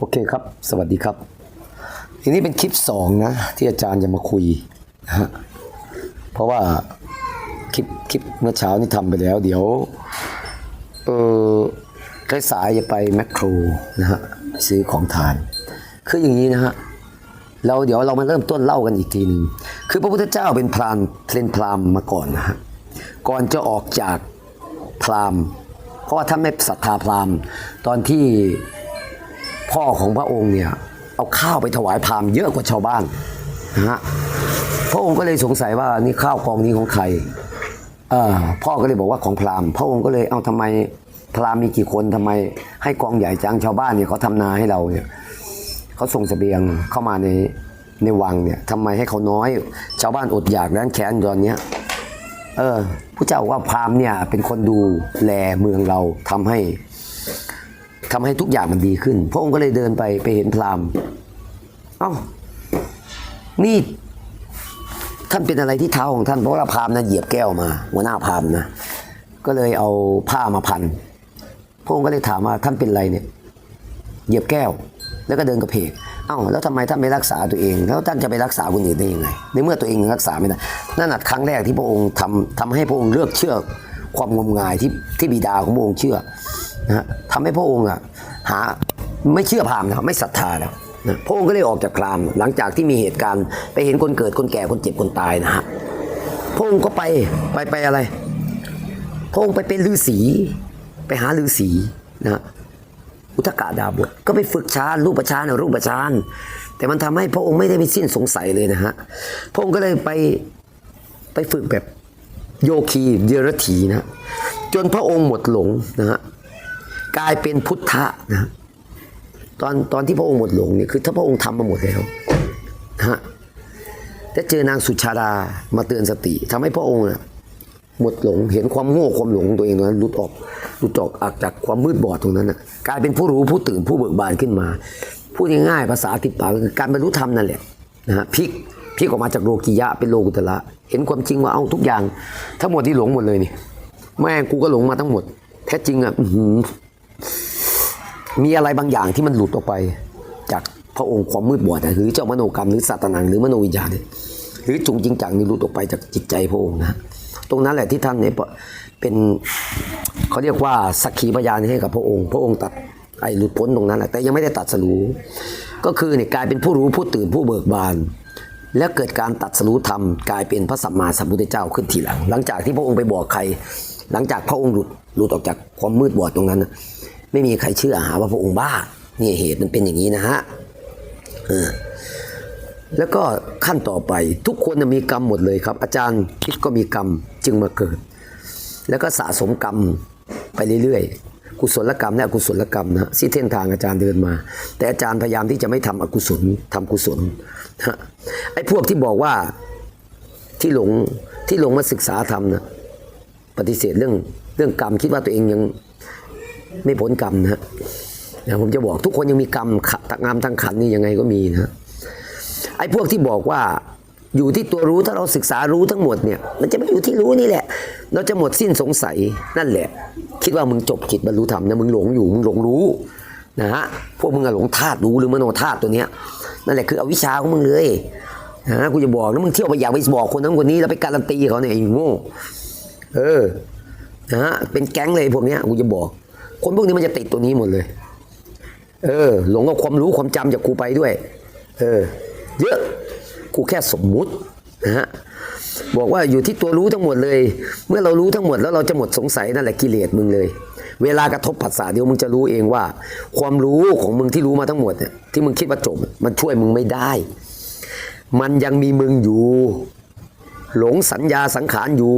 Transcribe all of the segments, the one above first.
โอเคครับ สวัสดีครับ ทีนี้เป็นคลิปสองนะ ที่อาจารย์จะมาคุยนะฮะ เพราะว่าคลิปคลิปเมื่อเช้านี่ทำไปแล้ว เดี๋ยว เออใกล้สายจะไปแมคโครนะฮะซื้อของทาน คืออย่างนี้นะฮะ เราเดี๋ยวเรามาเริ่มต้นเล่ากันอีกทีหนึ่ง คือพระพุทธเจ้าเป็นพรานเป็นพรามมาก่อนนะฮะ ก่อนจะออกจากพรามเพราะว่าท่านไม่ศรัทธาพรามตอนที่ พ่อของพระองค์เนี่ยเอาข้าวไปถวายพราหมณ์เยอะกว่าชาวบ้านนะฮะพระองค์ก็เลยสงสัยว่านี่ข้าวกองนี้ของใครอพ่อก็เลยบอกว่าของพราหมณ์พระองค์ก็เลยเอาทำไมพราหมณ์มีกี่คนทำไม ให้กองใหญ่จังชาวบ้านเนี่ยเขาทำนาให้เราเนี่ยเขาส่งเสบียงเข้ามาในในวังเนี่ยทำไมให้เขาน้อย ชาวบ้านอดอยากแร้นแค้นตอนเนี้ยเออผู้เจ้าว่าพราหมณ์เนี่ยเป็นคนดูแลเมืองเราทำให้ ทำให้ทุกอย่างมันดีขึ้น พระองค์ก็เลยเดินไปไปเห็นพราหมณ์เอ้านี่ท่านเป็นอะไรที่เท้าของท่านเพราะว่าพราหมณ์นั้นเหยียบแก้วมาหัวหน้าพราหมณ์นะก็เลยเอาผ้ามาพันพระองค์ก็เลยถามว่าท่านเป็นอะไรเนี่ย เหยียบแก้ว แล้วก็เดินกระเพกเอ้าแล้วทำไมท่านไม่รักษาตัวเอง แล้วท่านจะไปรักษาคนอื่นได้ยังไงในเมื่อตัวเองรักษาไม่ได้นั่นแหะครั้งแรกที่พระองค์ทำทำให้พระองค์เลือกเชื่อความงมงายที่ที่บิดาของพระองค์เชื่อ นะทำให้พระองค์อะหาไม่เชื่อพราหมณ์นะไม่ศรัทธาแล้วนะพระองค์ก็เลยออกจากพราหมณ์หลังจากที่มีเหตุการณ์ ไปเห็นคนเกิดคนแก่คนเจ็บคนตายนะฮะพระองค์ก็ไปไปไปอะไร พระองค์ไปเป็นฤาษีไปหาฤาษีนะฮะอุทกาดาบทก็ไปฝึกฌานรูปฌานน่ะรูปฌานแต่มันทำให้พระองค์ไม่ได้ไปสิ้นสงสัยเลยนะฮะพระองค์ก็เลยไปไปฝึกแบบโยคีเดรถีนะ จนพระองค์หมดหลงนะฮะ กลายเป็นพุทธะนะตอนตอนที่พระองค์หมดหลงเนี่ยคือ ถ้าพระองค์ทำมาหมดแล้วนะฮะจะเจอนางสุชาดามาเตือนสติทำให้พระองค์น่ะหมดหลงเห็นความโง่ความหลงของตัวเองตรงนั้นหลุดออกหลุดออกออกจากความมืดบอดตรงนั้นน่ะกลายเป็นผู้รู้ผู้ตื่นผู้เบิกบานขึ้นมาพูดง่ายๆภาษาติดปากคือการบรรลุธรรมนั่นแหละนะฮะพลิกพลิกออกมาจากโลกิยะเป็นโลกุตละ เห็นความจริงว่าเอาทุกอย่าง ทั้งหมดที่หลงหมดเลยนี่แม่งกูก็หลงมาทั้งหมด แท้จริงอะ มีอะไรบางอย่างที่มันหลุดออกไป จากพระองค์ความมืดบอดหรือเจ้ามโนกรรมหรือสัตนังหรือมโนวิญญาณหรือจงจริงจังนี่หลุดออกไปจากจิตใจพระองค์นะตรงนั้นแหละที่ท่านเนี่ยเป็นเขาเรียกว่าสักขีพยานให้กับพระองค์ พระองค์ตัดไอ้หลุดพ้นตรงนั้นแหละแต่ยังไม่ได้ตัดสรู้ก็คือเนี่ยกลายเป็นผู้รู้ผู้ตื่นผู้เบิกบาน แล้วเกิดการตัดสรู้ธรรมกลายเป็นพระสัมมาสัมพุทธเจ้าขึ้นทีหลัง หลังจากที่พระองค์ไปบอกใคร หลังจากพระองค์หลุดหลุดออกจากความมืดบอดตรงนั้นนะ ไม่มีใครเชื่อหาว่าพระองค์บ้านี่เหตุมันเป็นอย่างนี้นะฮะแล้วก็ขั้นต่อไปทุกคนน่ะมีกรรมหมดเลยครับ อาจารย์คิดก็มีกรรมจึงมาเกิด แล้วก็สะสมกรรมไปเรื่อยๆ กุศลกรรมและอกุศลกรรมนะที่เส้นทางอาจารย์เดินมา แต่อาจารย์พยายามที่จะไม่ทำอกุศลทำกุศลนะไอ้พวกที่บอกว่าที่หลงที่หลงมาศึกษาธรรมนะปฏิเสธเรื่องเรื่องกรรมคิดว่าตัวเองยัง ไม่พ้นกรรมนะฮะนะผมจะบอกทุกคนยังมีกรรมขะงามทางขันนี่ยังไงก็มีนะไอ้พวกที่บอกว่าอยู่ที่ตัวรู้ถ้าเราศึกษารู้ทั้งหมดเนี่ยมันจะไม่อยู่ที่รู้นี่แหละ เราจะหมดสิ้นสงสัยนั่นแหละ คิดว่ามึงจบกิจบรรลุธรรมนะมึงหลงอยู่มึงหลงรู้นะฮะพวกมึงอะหลงธาตุรู้หรือมโนธาตุตัวเนี้ยนั่นแหละคืออวิชชาของมึงเลยนะกูจะบอกนะมึงเที่ยวไปอยากไปบอกคนนั้นคนนี้แล้วไปการันตีเขาเนี่ยไอ้โง่เออนะฮะเป็นแก๊งเลยพวกเนี้ยกูจะบอก คนพวกนี้มันจะติดตัวนี้หมดเลย เออ หลงกับความรู้ความจำจากกูไปด้วย เออ เยอะกูแค่สมมุตินะฮะบอกว่าอยู่ที่ตัวรู้ทั้งหมดเลย เมื่อเรารู้ทั้งหมดแล้วเราจะหมดสงสัยนั่นแหละกิเลสมึงเลย เวลากระทบผัสสะเดียวมึงจะรู้เองว่า ความรู้ของมึงที่รู้มาทั้งหมดเนี่ยที่มึงคิดว่าจบมันช่วยมึงไม่ได้ มันยังมีมึงอยู่ หลงสัญญาสังขารอยู่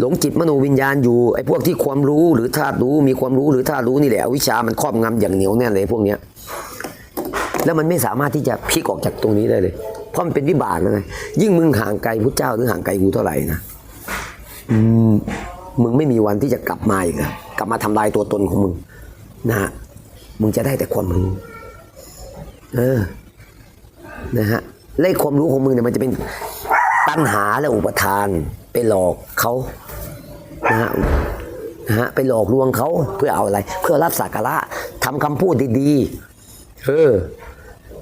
หลงจิตมโนวิญญาณอยู่ไอ้พวกที่ความรู้หรือธาตุรู้มีความรู้หรือธาตุรู้นี่แหละวิชามันครอบงำอย่างเหนียวแน่นเลยพวกเนี้ยแล้วมันไม่สามารถที่จะพลิกออกจากตรงนี้ได้เลย เพราะมันเป็นวิบากนะ ยิ่งมึงห่างไกลพระเจ้าหรือห่างไกลกูเท่าไหร่นะอืมมึงไม่มีวันที่จะกลับมาอีกอะกลับมาทำลายตัวตนของมึง นะฮะมึงจะได้แต่ความรู้ เออ นะฮะและไอ้ความรู้ของมึงเนี่ยมันจะเป็น ตัณหาและอุปทานไปหลอกเขานะฮะนะฮะไปหลอกลวงเขาเพื่อเอาอะไร เพื่อรับสักการะทำคำพูดดีๆเออ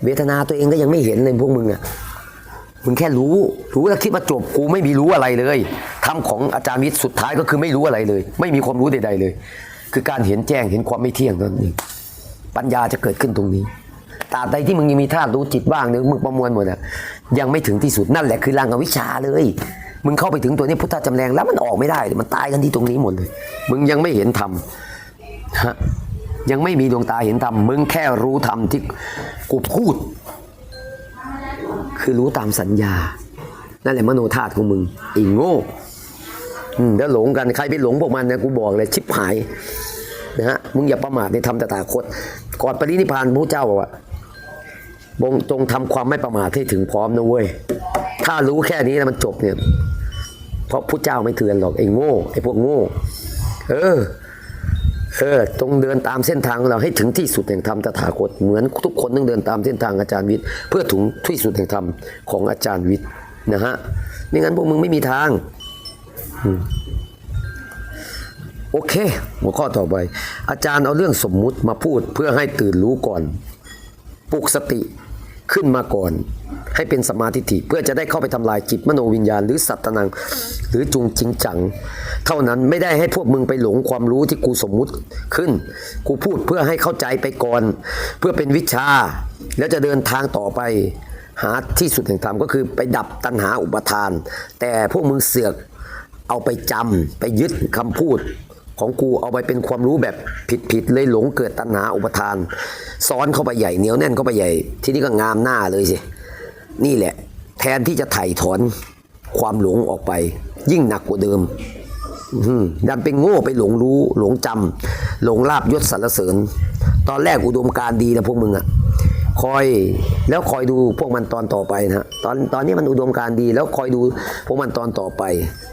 เวทนาตัวเองก็ยังไม่เห็นเลยพวกมึงอะมึงแค่รู้ รู้แล้วคิดว่าจบกูไม่มีรู้อะไรเลยทำของอาจารย์วิทย์สุดท้ายก็คือไม่รู้อะไรเลย ไม่มีความรู้ใด ๆเลย คือการเห็นแจ้งเห็นความไม่เที่ยงนั้นเองปัญญาจะเกิดขึ้นตรงนี้ตราบใดที่มึงยังมีธาตุรู้จิตบ้างเนี่ยมึงประมวลหมดอะ ยังไม่ถึงที่สุดนั่นแหละคือรางอวิชชาเลย มึงเข้าไปถึงตัวนี้พุทธจำแรงแล้วมันออกไม่ได้มันตายกันที่ตรงนี้หมดเลย มึงยังไม่เห็นธรรมฮะยังไม่มีดวงตาเห็นธรรมมึงแค่รู้ธรรมที่กูพูด คือรู้ตามสัญญา นั่นแหละมโนธาตุของมึงอีโง่แล้วหลงกันใครไปหลงพวกมันนะกูบอกเลยชิบหายนะฮะมึงอย่าประมาทในธรรมตถาคตก่อนปรินิพานพระเจ้าบอกว่า จงทำความไม่ประมาทให้ถึงพร้อมนะเว้ย ถ้ารู้แค่นี้แล้วมันจบเนี่ย เพราะพระเจ้าไม่เตือนหรอกไอ้โง่ไอ้พวกโง่ เออ เออตรงเดินตามเส้นทางของเราให้ถึงที่สุดแห่งธรรมตถาคตเหมือนทุกคนต้องเดินตามเส้นทางอาจารย์วิทย์เพื่อถึงที่สุดแห่งธรรมของอาจารย์วิทย์นะฮะไม่งั้นพวกมึงไม่มีทางโอเค หัวข้อต่อไป อาจารย์เอาเรื่องสมมุติมาพูดเพื่อให้ตื่นรู้ก่อน ปลุกสติ ขึ้นมาก่อน ให้เป็นสมาธิฐิเพื่อจะได้เข้าไปทำลายจิตมโนวิญญาณ หรือสัตตนัง หรือจุงจริงจัง เท่านั้นไม่ได้ให้พวกมึงไปหลงความรู้ที่กูสมมุติขึ้น กูพูดเพื่อให้เข้าใจไปก่อน เพื่อเป็นวิชา แล้วจะเดินทางต่อไปหาที่สุดแห่งธรรมก็คือไปดับตัณหาอุปทาน แต่พวกมึงเสือกเอาไปจำไปยึดคำพูด ของกูเอาไปเป็นความรู้แบบผิดๆเลยหลงเกิดตัณหาอุปทาน ซ้อนเข้าไปใหญ่เหนียวแน่นเข้าไปใหญ่ ที่นี่ก็งามหน้าเลยสิ นี่แหละ แทนที่จะไถ่ถอนความหลงออกไป ยิ่งหนักกว่าเดิมดันเป็นโง่ไปหลงรู้หลงจำหลงลาบยศสรรเสริญ ตอนแรกอุดมการณ์ดีนะพวกมึงอะ คอยแล้วคอยดูพวกมันตอนต่อไปนะฮะตอนตอนนี้มันอุดมการดี แล้วคอยดูพวกมันตอนต่อไป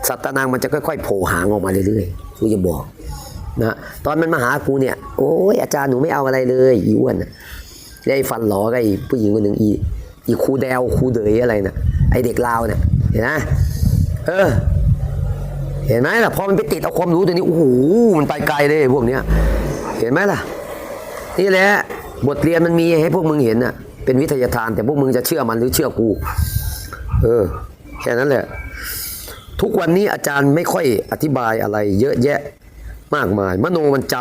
สัตตนางมันจะค่อยๆโผล่หางออกมาเรื่อยๆกูจะบอกนะตอนมันมาหากูเนี่ยโอ้ยอาจารย์หนูไม่เอาอะไรเลยอีอ้วนะ้วไอ้ฟันหลอกไอ้ผู้หญิงคนหนึ่งอีอีครูแดวครูเดยอะไรน่ะไอเด็กลาวเนี่ยเห็นไหมเออ เห็นไหมล่ะพอมันไปติดเอาความรู้ตัวนี้โอ้โหมันไปไกลเลยพวกเนี้ย เห็นไหมล่ะ นี่แหละ บทเรียนมันมีให้พวกมึงเห็นน่ะเป็นวิทยาทาน แต่พวกมึงจะเชื่อมันหรือเชื่อกู เออ แค่นั้นแหละ ทุกวันนี้อาจารย์ไม่ค่อยอธิบายอะไร เยอะแยะมากมาย มโนมันจ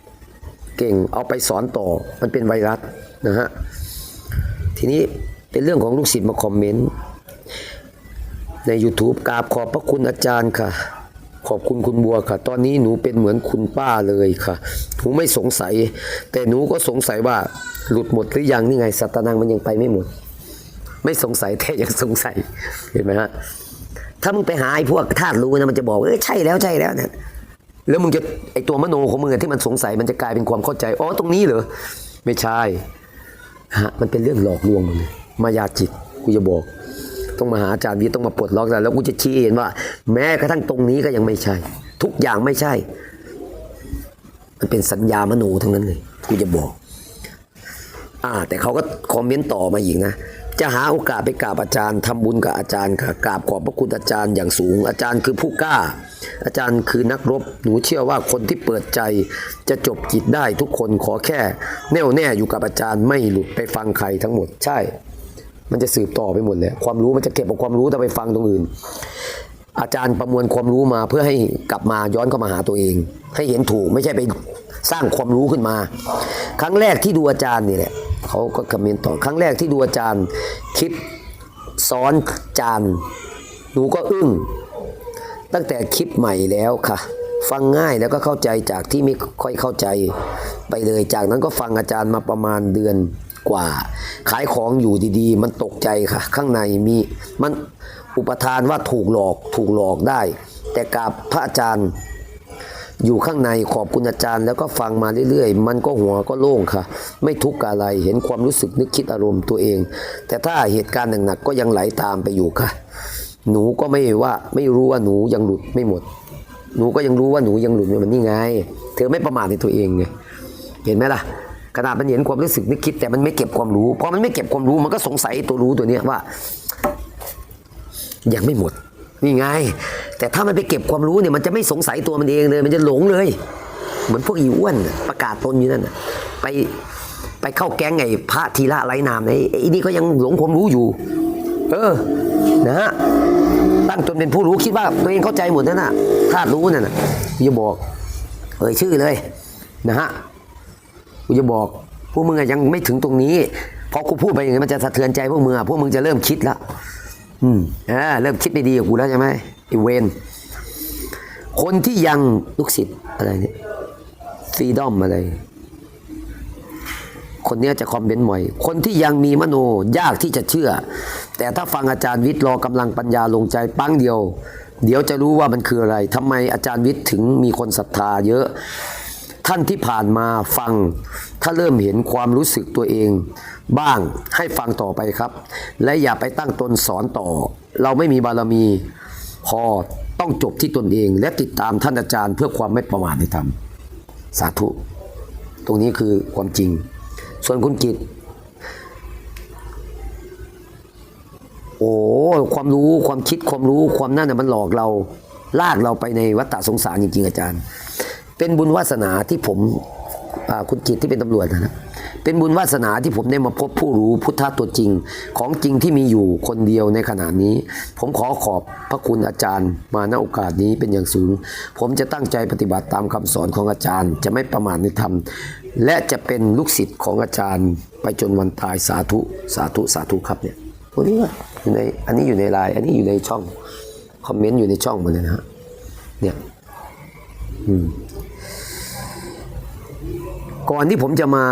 ำเก่งเอาไปสอนต่อ มันเป็นไวรัสนะฮะ ทีนี้เป็นเรื่องของลูกศิษย์มาคอมเมนต์ ใน YouTube กราบขอบพระคุณอาจารย์ค่ะ ขอบคุณคุณบัวค่ะ ตอนนี้หนูเป็นเหมือนคุณป้าเลยค่ะ หนูไม่สงสัย แต่หนูก็สงสัยว่าหลุดหมดหรือยังนี่ไงสัตนังมันยังไปไม่หมด ไม่สงสัยแต่ยังสงสัยเห็นไหมฮะถ้ามึงไปหาไอ้พวกธาตุรู้นะมันจะบอกเอ้ยใช่แล้วใช่แล้วเนี่ยแล้วมึงจะไอ้ตัวมโนของมึงที่มันสงสัยมันจะกลายเป็นความเข้าใจอ๋อตรงนี้เหรอไม่ใช่ฮะมันเป็นเรื่องหลอกลวงมดเลยมายาจิตกูจะบอก ต้องมาหาอาจารย์วิทย์ต้องมาปลดล็อกแล้วแล้วกูจะชี้เห็นว่า แม้กระทั่งตรงนี้ก็ยังไม่ใช่ ทุกอย่างไม่ใช่ มันเป็นสัญญามโนทั้งนั้นเลยกูจะบอก อ่า แต่เขาก็คอมเมนต์ต่อมาอีกนะจะหาโอกาสไปกราบอาจารย์ทำบุญกับอาจารย์ค่ะกราบขอบพระคุณอาจารย์อย่างสูง อาจารย์คือผู้กล้า อาจารย์คือนักรบหนูเชื่อว่าคนที่เปิดใจ จะจบจิตได้ทุกคนขอแค่ แน่วแน่อยู่กับอาจารย์ไม่หลุดไปฟังใครทั้งหมดใช่ มันจะสืบต่อไปหมดเลยความรู้มันจะเก็บเอาความรู้แต่ไปฟังตรงอื่น อาจารย์ประมวลความรู้มาเพื่อให้กลับมาย้อนเข้ามาหาตัวเอง ให้เห็นถูกไม่ใช่ไปสร้างความรู้ขึ้นมา ครั้งแรกที่ดูอาจารย์นี่แหละเขาก็คอมเมนต์ต่อครั้งแรกที่ดูอาจารย์ คลิปซ้อนจานหนูก็อึ้งตั้งแต่คลิปใหม่แล้วค่ะ ฟังง่ายแล้วก็เข้าใจจากที่ไม่ค่อยเข้าใจไปเลยจากนั้นก็ฟังอาจารย์มาประมาณเดือน กว่า ขายของอยู่ดีๆ มันตกใจค่ะ ข้างในมีมันอุปทานว่าถูกหลอกถูกหลอกได้ แต่กราบพระอาจารย์อยู่ข้างในขอบคุณอาจารย์ แล้วก็ฟังมาเรื่อยๆ มันก็หัวก็โล่งค่ะ ไม่ทุกข์อะไรเห็นความรู้สึกนึกคิดอารมณ์ตัวเอง แต่ถ้าเหตุการณ์หนักๆก็ยังไหลตามไปอยู่ค่ะ หนูก็ไม่ว่าไม่รู้ว่าหนูยังหลุดไม่หมด หนูก็ยังรู้ว่าหนูยังหลุดไม่หมดนี่ไง เธอไม่ประมาทในตัวเองไงเห็นไหมล่ะ ขนาดมันเห็นความรู้สึกนึกคิด แต่มันไม่เก็บความรู้พอมันไม่เก็บความรู้มันก็สงสัยตัวรู้ตัวเนี้ยว่า ยังไม่หมดนี่ไง แต่ถ้ามันไปเก็บความรู้เนี่ยมันจะไม่สงสัยตัวมันเองเลย มันจะหลงเลย เหมือนพวกอีอ้วนประกาศตนอยู่นั่นไปไปเข้าแก๊งไอ้พระทีละไรนามไอ้ไอ้นี่ก็ยังหลงความรู้อยู่ เออนะฮะตั้งตนเป็นผู้รู้คิดว่าตัวเองเข้าใจหมดนั่นน่ะถ้ารู้นั่นน่ะอย่าบอกเอ่ยชื่อเลยนะฮะ กูจะบอกพวกมึงยังไม่ถึงตรงนี้พอกูพูดไปอย่างนี้มันจะสะเทือนใจพวกมึงอพวกมึงจะเริ่มคิดแล้วอืมอ่าเริ่มคิดไม่ดีกับกูแล้วใช่ไหมไอเวนคนที่ยังลูกศิษย์อะไรเนี่ยฟรีดอมอะไร คนนี้จะคอมเมนต์บ่อย คนที่ยังมีมโนยากที่จะเชื่อ แต่ถ้าฟังอาจารย์วิทย์รอกำลังปัญญาลงใจปั้งเดียว เดี๋ยวจะรู้ว่ามันคืออะไรทำไมอาจารย์วิทย์ถึงมีคนศรัทธาเยอะ ท่านที่ผ่านมาฟัง ถ้าเริ่มเห็นความรู้สึกตัวเอง บ้างให้ฟังต่อไปครับ และอย่าไปตั้งตนสอนต่อ เราไม่มีบารมี พอต้องจบที่ตนเอง และติดตามท่านอาจารย์เพื่อความไม่ประมาทในธรรมสาธุ ตรงนี้คือความจริง ส่วนคุณกิตโอ้ความรู้ความคิดความรู้ความนั่นน่ะมันหลอกเราลากเราไปในวัฏฏะสงสารจริงๆอาจารย์ เป็นบุญวาสนาที่ผมคุณกิตที่เป็นตำรวจนะเป็นบุญวาสนาที่ผมได้มาพบผู้รู้พุทธะตัวจริง ของจริงที่มีอยู่คนเดียวในขณะนี้ ผมขอขอบพระคุณอาจารย์ มาณโอกาสนี้เป็นอย่างสูง ผมจะตั้งใจปฏิบัติตามคำสอนของอาจารย์ จะไม่ประมาทในธรรม และจะเป็นลูกศิษย์ของอาจารย์ ไปจนวันตายสาธุสาธุสาธุครับเนี่ยพวกนี้อยู่ในอันนี้อยู่ในไลน์อันนี้อยู่ในช่องคอมเมนต์อยู่ในช่องหมดเลยนะฮะเนี่ยอืม ก่อนที่ผมจะมา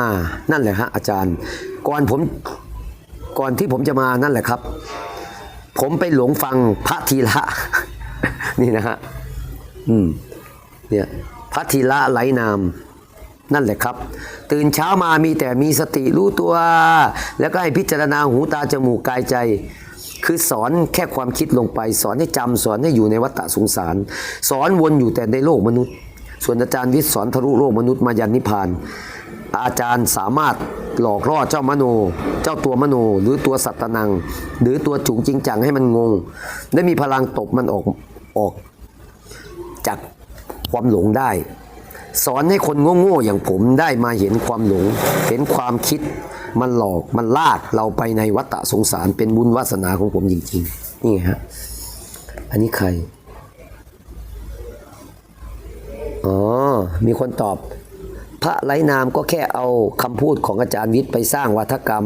นั่นแหละฮะอาจารย์ ก่อนผมก่อนที่ผมจะมานั่นแหละครับ ผมไปหลงฟังพระธีระนี่นะฮะอืมเนี่ยพระธีระไหลนามนั่นแหละครับ ตื่นเช้ามามีแต่มีสติรู้ตัว แล้วก็ให้พิจารณาหูตาจมูกกายใจ คือสอนแค่ความคิดลงไป สอนให้จำสอนให้อยู่ในวัฏฏะสงสาร สอนวนอยู่แต่ในโลกมนุษย์ ส่วนอาจารย์วิทย์สอนทะลุโลกมนุษย์มายันนิพพาน อาจารย์สามารถหลอกล่อเจ้ามโน เจ้าตัวมโน หรือตัวสัตตนัง หรือตัวจุงจริงจังให้มันงง ได้มีพลังตบมันออกออก จากความหลงได้ สอนให้คนโง่ๆอย่างผมได้มาเห็นความหลง เห็นความคิด มันหลอกมันลากเราไปในวัฏสงสารเป็นบุญวาสนาของผมจริงๆนี่ฮะอันนี้ใคร อ๋อ มีคนตอบ พระไร้นามก็แค่เอาคำพูดของอาจารย์วิทย์ไปสร้างวัฒกรรม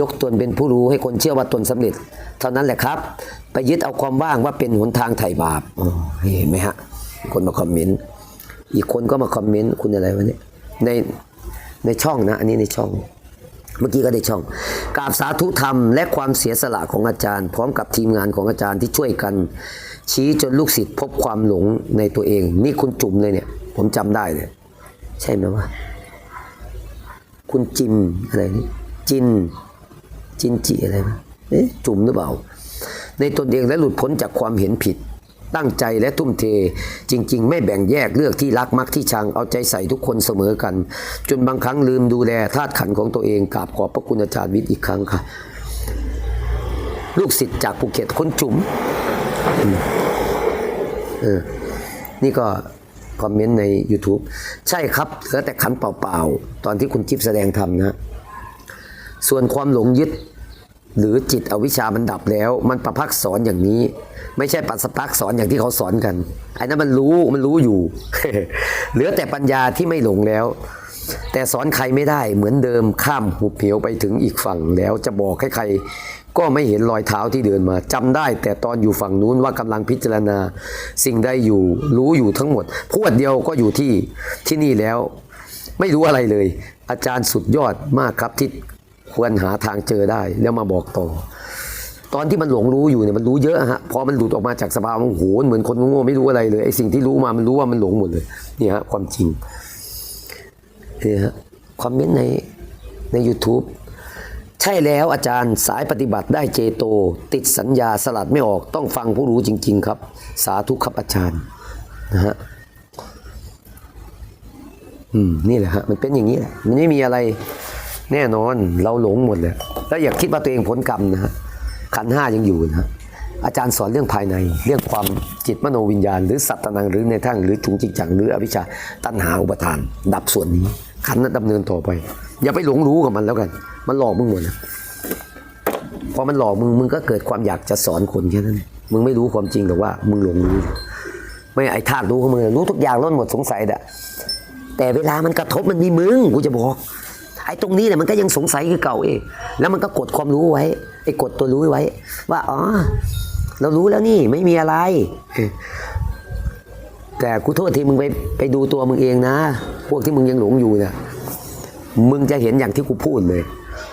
ยกตนเป็นผู้รู้ให้คนเชื่อว่าตนสำเร็จ เท่านั้นแหละครับ ไปยึดเอาความว่างว่าเป็นหนทางไถ่บาปอ๋อเห็นไหมฮะ คนมาคอมเมนต์ อีกคนก็มาคอมเมนต์คุณอะไรวะเนี่ยในในช่องนะ อันนี้ในช่องเมื่อกี้ก็ได้ช่องกราบสาธุธรรมและความเสียสละของอาจารย์ พร้อมกับทีมงานของอาจารย์ที่ช่วยกัน ชี้จนลูกศิษย์พบความหลงในตัวเอง นี่คุณจุ่มเลยเนี่ย ผมจำได้เลยใช่ไหมวะคุณจิมอะไรนี่จิน จินจิอะไรนะเอ๊ะจุ่มหรือเปล่า ในตนเองและหลุดพ้นจากความเห็นผิด ตั้งใจและทุ่มเท จริง ๆ ไม่แบ่งแยกเลือกที่รักมักที่ชังเอาใจใส่ทุกคนเสมอกัน จนบางครั้งลืมดูแลธาตุขันของตัวเองกราบขอบพระคุณอาจารย์วิทย์อีกครั้งค่ะ ลูกศิษย์จากภูเก็ตคนจุ๋ม เออ นี่ก็คอมเมนต์ใน YouTube ใช่ครับเหลือแต่ขันเปล่าๆ ตอนที่คุณจิ๊บแสดงธรรมนะ ส่วนความหลงยึด หรือจิตอวิชามันดับแล้ว มันประพักสอนอย่างนี้ ไม่ใช่ปัสสปักสอนอย่างที่เขาสอนกันไอ้นั้นมันรู้มันรู้อยู่ เหลือแต่ปัญญาที่ไม่หลงแล้ว แต่สอนใครไม่ได้เหมือนเดิมข้ามหุบเหวไปถึงอีกฝั่งแล้วจะบอกให้ใคร ก็ไม่เห็นรอยเท้าที่เดินมาจำได้แต่ตอนอยู่ฝั่งนู้นว่ากำลังพิจารณา สิ่งใดอยู่รู้อยู่ทั้งหมดพวดเดียวก็อยู่ที่ที่นี่แล้ว ไม่รู้อะไรเลย อาจารย์สุดยอดมากครับที่ควรหาทางเจอได้แล้วมาบอกต่อ ตอนที่มันหลงรู้อยู่เนี่ยมันรู้เยอะฮะพอมันหลุดออกมาจากสภาวะโอ้โหเหมือนคนโง่ไม่รู้อะไรเลยไอ้สิ่งที่รู้มามันรู้ว่ามันหลงหมดเลยนี่ฮะความจริงนี่ฮะคอมเมนต์ในใน YouTube ใช่แล้วอาจารย์สายปฏิบัติได้เจโต ติดสัญญาสลัดไม่ออกต้องฟังผู้รู้จริง ๆ ครับ สาธุครับอาจารย์นะฮะอืมนี่แหละฮะมันเป็นอย่างนี้แหละมันไม่มีอะไรแน่นอนเราหลงหมดเลยแล้วอย่าคิดว่าตัวเองพ้นกรรมนะฮะขันห้ายังอยู่นะฮะอาจารย์สอนเรื่องภายใน เรื่องความจิตมโนวิญญาณ หรือสัตตนังหรือในทั้งหรือจุงจิงจังหรืออวิชชาตัณหาอุปทาน ดับส่วนนี้ ขันนั้นดำเนินต่อไป อย่าไปหลงรู้กับมันแล้วกัน มันหลอกมึงหมดนะพอมันหลอกมึงมึงก็เกิดความอยากจะสอนคนแค่นั้น มึงไม่รู้ความจริงหรอกว่า มึงหลงรู้ไม่ไอ้ธาตุรู้ของมึงรู้ทุกอย่างล้นหมดสงสัยแหละแต่เวลามันกระทบมันมีมึงกูจะบอกไอ้ตรงนี้เนี่ยมันก็ยังสงสัยคือเก่าเองแล้วมันก็กดความรู้ไว้ไอ้กดตัวรู้ไว้ ว่าอ๋อเรารู้แล้วนี่ไม่มีอะไร แต่กูโทษทีมึงไปไปดูตัวมึงเองนะ พวกที่มึงยังหลงอยู่เนี่ยมึงจะเห็นอย่างที่กูพูดเลย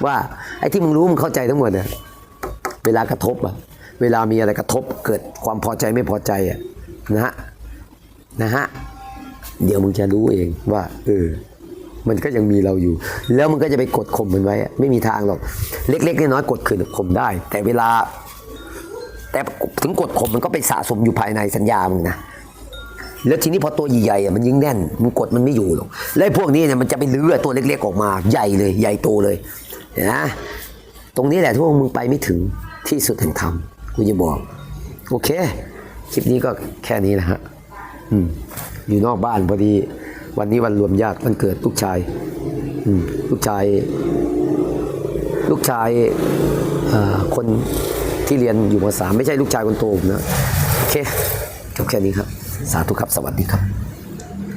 ว่าไอ้ที่มึงรู้มึงเข้าใจทั้งหมดเนี่ยเวลากระทบอะเวลามีอะไรกระทบเกิดความพอใจไม่พอใจอะนะฮะนะฮะเดี๋ยวมึงจะรู้เองว่าเออมันก็ยังมีเราอยู่ แล้วมันก็จะไปกดข่มมันไว้ไม่มีทางหรอก เล็กๆน้อยๆกดขืนข่มได้ แต่เวลา แต่ถึงกดข่มมันก็ไปสะสมอยู่ภายในสัญญามึงนะแล้วทีนี้พอตัวใหญ่ๆอะมันยิ่งแน่น มันกดมันไม่อยู่หรอกแล้วพวกนี้เนี่ยมันจะไปเลื้อตัวเล็ก ๆ ออกมาใหญ่เลย ใหญ่โตเลย เห็นะ ตรงนี้แหละที่ว่ามึงไปไม่ถึงที่สุดแห่งธรรมกูจะบอก โอเค คลิปนี้ก็แค่นี้นะฮะอืมอยู่นอกบ้านพอดี วันนี้วันรวมญาติวันเกิดลูกชาย อืมลูกชาย ลูกชายคนที่เรียนอยู่มสามไม่ใช่ลูกชายคนโตผมนะ โอเคจบแค่นี้ครับ สาธุครับ สวัสดีครับ